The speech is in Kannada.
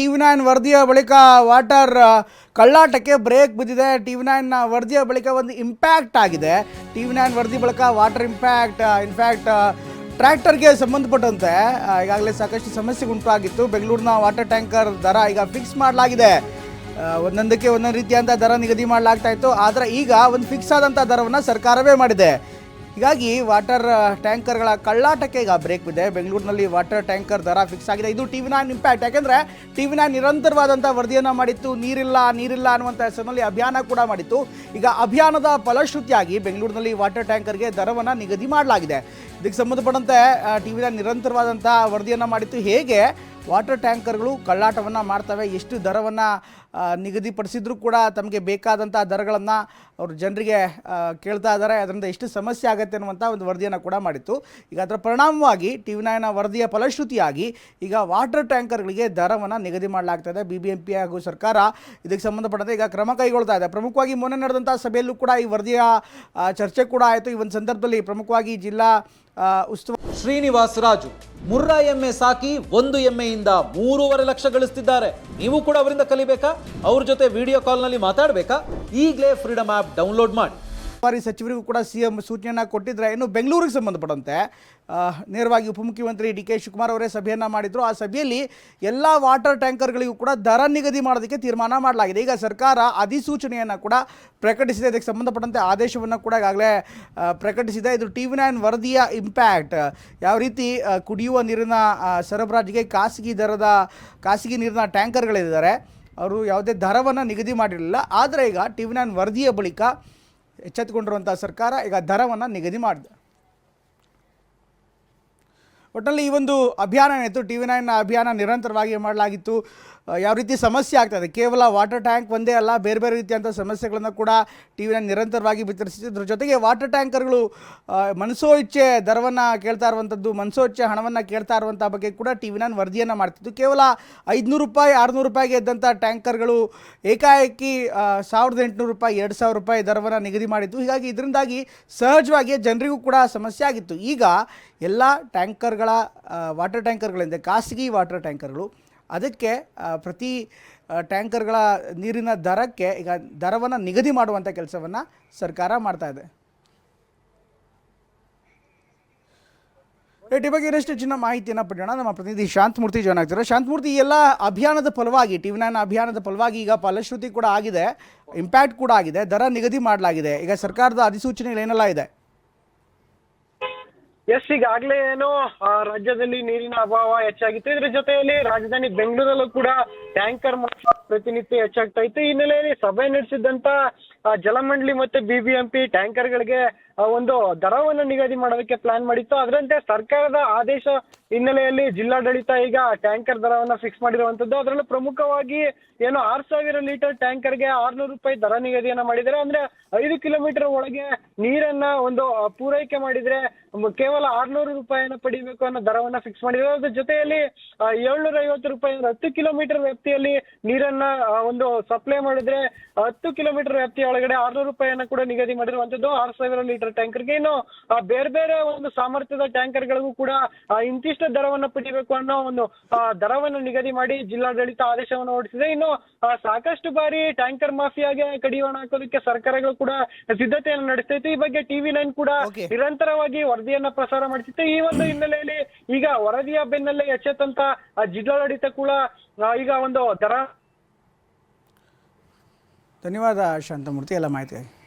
ಟಿವಿ ನೈನ್ ವರದಿಯ ಬಳಿಕ ವಾಟರ್ ಕಳ್ಳಾಟಕ್ಕೆ ಬ್ರೇಕ್ ಬಿದ್ದಿದೆ. ಟಿ ವಿ ನೈನ್ ವರದಿಯ ಬಳಿಕ ಒಂದು ಇಂಪ್ಯಾಕ್ಟ್ ಆಗಿದೆ. ಟಿ ವಿ ನೈನ್ ವರದಿ ಬಳಿಕ ವಾಟರ್ ಇಂಪ್ಯಾಕ್ಟ್ ಇನ್ಫ್ಯಾಕ್ಟ್ ಟ್ರ್ಯಾಕ್ಟರ್ಗೆ ಸಂಬಂಧಪಟ್ಟಂತೆ ಈಗಾಗಲೇ ಸಾಕಷ್ಟು ಸಮಸ್ಯೆ ಉಂಟಾಗಿತ್ತು. ಬೆಂಗಳೂರಿನ ವಾಟರ್ ಟ್ಯಾಂಕರ್ ದರ ಈಗ ಫಿಕ್ಸ್ ಮಾಡಲಾಗಿದೆ. ಒಂದೊಂದಕ್ಕೆ ಒಂದೊಂದು ರೀತಿಯಾದಂಥ ದರ ನಿಗದಿ ಮಾಡಲಾಗ್ತಾ ಇತ್ತು. ಆದರೆ ಈಗ ಒಂದು ಫಿಕ್ಸ್ ಆದಂಥ ದರವನ್ನು ಸರ್ಕಾರವೇ ಮಾಡಿದೆ. ಹೀಗಾಗಿ ವಾಟರ್ ಟ್ಯಾಂಕರ್ಗಳ ಕಳ್ಳಾಟಕ್ಕೆ ಈಗ ಬ್ರೇಕ್ ಬಿದೆ ಬೆಂಗಳೂರಿನಲ್ಲಿ ವಾಟರ್ ಟ್ಯಾಂಕರ್ ದರ ಫಿಕ್ಸ್ ಆಗಿದೆ. ಇದು ಟಿ ವಿ ನೈನ್ ಇಂಪ್ಯಾಕ್ಟ್ ಯಾಕೆಂದರೆ ಟಿ ವಿ ನೈನ್ ನಿರಂತರವಾದಂಥ ವರದಿಯನ್ನು ಮಾಡಿತ್ತು. ನೀರಿಲ್ಲ ನೀರಿಲ್ಲ ಅನ್ನುವಂಥ ಹೆಸರಿನಲ್ಲಿ ಅಭಿಯಾನ ಕೂಡ ಮಾಡಿತ್ತು. ಈಗ ಅಭಿಯಾನದ ಫಲಶ್ರುತಿಯಾಗಿ ಬೆಂಗಳೂರಿನಲ್ಲಿ ವಾಟರ್ ಟ್ಯಾಂಕರ್ಗೆ ದರವನ್ನು ನಿಗದಿ ಮಾಡಲಾಗಿದೆ. ಇದಕ್ಕೆ ಸಂಬಂಧಪಟ್ಟಂತೆ ಟಿ ವಿ ನೈನ್ ನಿರಂತರವಾದಂಥ ವರದಿಯನ್ನು ಮಾಡಿತ್ತು. ಹೇಗೆ? ವಾಟರ್ ಟ್ಯಾಂಕರ್ಗಳು ಕಳ್ಳಾಟವನ್ನು ಮಾಡ್ತವೆ, ಎಷ್ಟು ದರವನ್ನು ನಿಗದಿಪಡಿಸಿದ್ರು ಕೂಡ ತಮಗೆ ಬೇಕಾದಂಥ ದರಗಳನ್ನು ಅವರು ಜನರಿಗೆ ಕೇಳ್ತಾ ಇದ್ದಾರೆ ಅದರಿಂದ ಎಷ್ಟು ಸಮಸ್ಯೆ ಆಗುತ್ತೆ ಅನ್ನುವಂಥ ಒಂದು ವರದಿಯನ್ನು ಕೂಡ ಮಾಡಿತ್ತು. ಈಗ ಅದರ ಪರಿಣಾಮವಾಗಿ ಟಿ ವಿ ನೈನ ವರದಿಯ ಫಲಶ್ರುತಿಯಾಗಿ ಈಗ ವಾಟರ್ ಟ್ಯಾಂಕರ್ಗಳಿಗೆ ದರವನ್ನು ನಿಗದಿ ಮಾಡಲಾಗ್ತದೆ. ಬಿ ಬಿ ಎಂ ಹಾಗೂ ಸರ್ಕಾರ ಇದಕ್ಕೆ ಸಂಬಂಧಪಟ್ಟಂತೆ ಈಗ ಕ್ರಮ ಕೈಗೊಳ್ತಾ ಇದೆ. ಪ್ರಮುಖವಾಗಿ ಮೊನ್ನೆ ನಡೆದಂಥ ಸಭೆಯಲ್ಲೂ ಕೂಡ ಈ ವರದಿಯ ಚರ್ಚೆ ಕೂಡ ಆಯಿತು. ಈ ಒಂದು ಸಂದರ್ಭದಲ್ಲಿ ಪ್ರಮುಖವಾಗಿ ಜಿಲ್ಲಾ ಉಸ್ತುವಾರಿ ಶ್ರೀನಿವಾಸ್ ರಾಜು. ಮುರ್ರಾ ಎಮ್ಮೆ ಸಾಕಿ ಒಂದು ಎಮ್ಮೆಯಿಂದ ಮೂರುವರೆ ಲಕ್ಷ ಗಳಿಸ್ತಿದ್ದಾರೆ. ನೀವು ಕೂಡ ಅವರಿಂದ ಕಲಿಬೇಕಾ? ಅವ್ರ ಜೊತೆ ವಿಡಿಯೋ ಕಾಲ್ನಲ್ಲಿ ಮಾತಾಡಬೇಕಾ? ಈಗಲೇ ಫ್ರೀಡಮ್ ಆ್ಯಪ್ ಡೌನ್ಲೋಡ್ ಮಾಡಿ. ಉಸ್ತುವಾರಿ ಸಚಿವರಿಗೂ ಕೂಡ ಸಿ ಎಂ ಸೂಚನೆಯನ್ನು ಕೊಟ್ಟಿದ್ರೆ ಇನ್ನು ಬೆಂಗಳೂರಿಗೆ ಸಂಬಂಧಪಟ್ಟಂತೆ ನೇರವಾಗಿ ಉಪಮುಖ್ಯಮಂತ್ರಿ ಡಿ ಕೆ ಶಿವಕುಮಾರ್ ಅವರೇ ಸಭೆಯನ್ನು ಮಾಡಿದ್ರು. ಆ ಸಭೆಯಲ್ಲಿ ಎಲ್ಲ ವಾಟರ್ ಟ್ಯಾಂಕರ್ಗಳಿಗೂ ಕೂಡ ದರ ನಿಗದಿ ಮಾಡೋದಕ್ಕೆ ತೀರ್ಮಾನ ಮಾಡಲಾಗಿದೆ. ಈಗ ಸರ್ಕಾರ ಅಧಿಸೂಚನೆಯನ್ನು ಕೂಡ ಪ್ರಕಟಿಸಿದೆ. ಇದಕ್ಕೆ ಸಂಬಂಧಪಟ್ಟಂತೆ ಆದೇಶವನ್ನು ಕೂಡ ಈಗಾಗಲೇ ಪ್ರಕಟಿಸಿದೆ. ಇದು ಟಿ ವಿ ನೈನ್ ವರದಿಯ ಇಂಪ್ಯಾಕ್ಟ್. ಯಾವ ರೀತಿ ಕುಡಿಯುವ ನೀರಿನ ಸರಬರಾಜಿಗೆ ಖಾಸಗಿ ದರದ, ಖಾಸಗಿ ನೀರಿನ ಟ್ಯಾಂಕರ್ಗಳಿದ್ದಾರೆ, ಅವರು ಯಾವುದೇ ದರವನ್ನು ನಿಗದಿ ಮಾಡಿರಲಿಲ್ಲ. ಆದರೆ ಈಗ ಟಿ ವಿ ನೈನ್ ವರದಿಯ ಬಳಿಕ ಎಚ್ಚೆತ್ತುಕೊಂಡಿರುವಂಥ ಸರ್ಕಾರ ಈಗ ದರವನ್ನು ನಿಗದಿ ಮಾಡಿದೆ. ಒಟ್ಟಲ್ಲಿ ಈ ಒಂದು ಅಭಿಯಾನ ಏನಿತ್ತು, ಟಿ ವಿ ನೈನ್ ಅಭಿಯಾನ ನಿರಂತರವಾಗಿ ಮಾಡಲಾಗಿತ್ತು. ಯಾವ ರೀತಿ ಸಮಸ್ಯೆ ಆಗ್ತದೆ? ಕೇವಲ ವಾಟರ್ ಟ್ಯಾಂಕ್ ಒಂದೇ ಅಲ್ಲ, ಬೇರೆ ಬೇರೆ ರೀತಿಯಂಥ ಸಮಸ್ಯೆಗಳನ್ನು ಕೂಡ ಟಿ ವಿನ ನಿರಂತರವಾಗಿ ಬಿತ್ತರಿಸಿದ್ರ ಜೊತೆಗೆ ವಾಟರ್ ಟ್ಯಾಂಕರ್ಗಳು ಮನಸೋ ಇಚ್ಛೆ ದರವನ್ನು ಕೇಳ್ತಾ ಇರುವಂಥದ್ದು ಮನಸೋ ಇಚ್ಛೆ ಹಣವನ್ನು ಕೇಳ್ತಾ ಇರುವಂಥ ಬಗ್ಗೆ ಕೂಡ ಟಿ ವಿನ ನೈನ್ ವರದಿಯನ್ನು ಮಾಡ್ತಿತ್ತು ಕೇವಲ ಐದುನೂರು ರೂಪಾಯಿ, ಆರುನೂರು ರೂಪಾಯಿಗೆ ಇದ್ದಂಥ ಟ್ಯಾಂಕರ್ಗಳು ಏಕಾಏಕಿ ಸಾವಿರದ ಎಂಟುನೂರು ರೂಪಾಯಿ, ಎರಡು ಸಾವಿರ ರೂಪಾಯಿ ದರವನ್ನು ನಿಗದಿ ಮಾಡಿದ್ದು. ಹೀಗಾಗಿ ಇದರಿಂದಾಗಿ ಸಹಜವಾಗಿ ಜನರಿಗೂ ಕೂಡ ಸಮಸ್ಯೆ ಆಗಿತ್ತು. ಈಗ ಎಲ್ಲ ಟ್ಯಾಂಕರ್ಗಳ ವಾಟರ್ ಟ್ಯಾಂಕರ್ಗಳಿಂದ, ಖಾಸಗಿ ವಾಟರ್ ಟ್ಯಾಂಕರ್ಗಳು ಅದಕ್ಕೆ ಪ್ರತಿ ಟ್ಯಾಂಕರ್ಗಳ ನೀರಿನ ದರಕ್ಕೆ ಈಗ ದರವನ್ನು ನಿಗದಿ ಮಾಡುವಂಥ ಕೆಲಸವನ್ನು ಸರ್ಕಾರ ಮಾಡ್ತಾ ಇದೆ. ರೈಟ್ ಬಗ್ಗೆ ಇನ್ನಷ್ಟು ಹೆಚ್ಚಿನ ಮಾಹಿತಿಯನ್ನು ಪಡೆಯೋಣ. ನಮ್ಮ ಪ್ರತಿನಿಧಿ ಶಾಂತಮೂರ್ತಿ ಜಾಯ್ನ್ ಆಗ್ತಾರೆ ಶಾಂತಮೂರ್ತಿ ಎಲ್ಲ ಅಭಿಯಾನದ ಫಲವಾಗಿ, ಟಿ ವಿ ನೈನ್ ಅಭಿಯಾನದ ಫಲವಾಗಿ ಈಗ ಫಲಶ್ರುತಿ ಕೂಡ ಆಗಿದೆ. ಇಂಪ್ಯಾಕ್ಟ್ ಕೂಡ ಆಗಿದೆ. ದರ ನಿಗದಿ ಮಾಡಲಾಗಿದೆ. ಈಗ ಸರ್ಕಾರದ ಅಧಿಸೂಚನೆಗಳೇನೆಲ್ಲ ಇದೆ? ಎಸ್ ಈಗಾಗಲೇ ಏನು ರಾಜ್ಯದಲ್ಲಿ ನೀರಿನ ಅಭಾವ ಹೆಚ್ಚಾಗಿತ್ತು. ಇದ್ರ ಜೊತೆಯಲ್ಲಿ ರಾಜಧಾನಿ ಬೆಂಗಳೂರಲ್ಲೂ ಕೂಡ ಟ್ಯಾಂಕರ್ ಪ್ರತಿನಿತ್ಯ ಹೆಚ್ಚಾಗ್ತಾ ಇತ್ತು. ಈ ಹಿನ್ನೆಲೆಯಲ್ಲಿ ಸಭೆ ನಡೆಸಿದಂತ ಜಲಮಂಡಳಿ ಮತ್ತೆ ಬಿಬಿಎಂಪಿ ಟ್ಯಾಂಕರ್ಗಳಿಗೆ ಗಳಿಗೆ ಒಂದು ದರವನ್ನು ನಿಗದಿ ಮಾಡೋದಕ್ಕೆ ಪ್ಲಾನ್ ಮಾಡಿತ್ತು. ಅದರಂತೆ ಸರ್ಕಾರದ ಆದೇಶ ಹಿನ್ನೆಲೆಯಲ್ಲಿ ಜಿಲ್ಲಾಡಳಿತ ಈಗ ಟ್ಯಾಂಕರ್ ದರವನ್ನ ಫಿಕ್ಸ್ ಮಾಡಿರುವಂತದ್ದು. ಅದರಲ್ಲೂ ಪ್ರಮುಖವಾಗಿ ಏನು ಆರ್ ಸಾವಿರ ಲೀಟರ್ ಟ್ಯಾಂಕರ್ಗೆ ಆರ್ನೂರು ರೂಪಾಯಿ ದರ ನಿಗದಿಯನ್ನ ಮಾಡಿದ್ದಾರೆ. ಅಂದ್ರೆ ಐದು ಕಿಲೋಮೀಟರ್ ಒಳಗೆ ನೀರನ್ನ ಒಂದು ಪೂರೈಕೆ ಮಾಡಿದ್ರೆ ಕೇವಲ ಆರ್ನೂರು ರೂಪಾಯಿಯನ್ನು ಪಡಿಬೇಕು ಅನ್ನೋ ದರವನ್ನ ಫಿಕ್ಸ್ ಮಾಡಿದ್ದಾರೆ. ಅದ್ರ ಜೊತೆಯಲ್ಲಿ ಏಳ್ನೂರ ಐವತ್ತು ರೂಪಾಯಿ ಅಂದ್ರೆ ಹತ್ತು ಕಿಲೋಮೀಟರ್ ವ್ಯಾಪ್ತಿಯಲ್ಲಿ ನೀರನ್ನ ಒಂದು ಸಪ್ಲೈ ಮಾಡಿದ್ರೆ ಹತ್ತು ಕಿಲೋಮೀಟರ್ ವ್ಯಾಪ್ತಿಯ ಒಳಗಡೆ ಆರ್ನೂರು ರೂಪಾಯಿಯನ್ನ ಕೂಡ ನಿಗದಿ ಮಾಡಿರುವಂತದ್ದು ಆರು ಸಾವಿರ ಲೀಟರ್ ಟ್ಯಾಂಕರ್ಗೆ. ಇನ್ನು ಬೇರೆ ಬೇರೆ ಒಂದು ಸಾಮರ್ಥ್ಯದ ಟ್ಯಾಂಕರ್ಗಳಿಗೂ ಕೂಡ ಇಂತಿಷ್ಟು ದರವನ್ನ ಪಡಿಬೇಕು ಅನ್ನೋ ಒಂದು ದರವನ್ನು ನಿಗದಿ ಮಾಡಿ ಜಿಲ್ಲಾಡಳಿತ ಆದೇಶವನ್ನು ಹೊರಡಿಸಿದೆ. ಇನ್ನು ಸಾಕಷ್ಟು ಬಾರಿ ಟ್ಯಾಂಕರ್ ಮಾಫಿಯಾಗೆ ಕಡಿವಾಣ ಹಾಕೋದಕ್ಕೆ ಸರ್ಕಾರಗಳು ಕೂಡ ಸಿದ್ಧತೆಯನ್ನು ನಡೆಸ್ತಾ ಇತ್ತು. ಈ ಬಗ್ಗೆ ಟಿವಿ ನೈನ್ ಕೂಡ ನಿರಂತರವಾಗಿ ವರದಿಯನ್ನ ಪ್ರಸಾರ ಮಾಡ್ತಿತ್ತು. ಈ ಒಂದು ಹಿನ್ನೆಲೆಯಲ್ಲಿ ಈಗ ವರದಿಯ ಬೆನ್ನಲ್ಲೇ ಎಚ್ಚೆತ್ತಂತ ಆ, ಜಿಲ್ಲಾಡಳಿತ ಕೂಡ ಈಗ ಒಂದು ದರ ಧನ್ಯವಾದ ಶಾಂತಮೂರ್ತಿ ಎಲ್ಲ ಮಾಹಿತಿಗಾಗಿ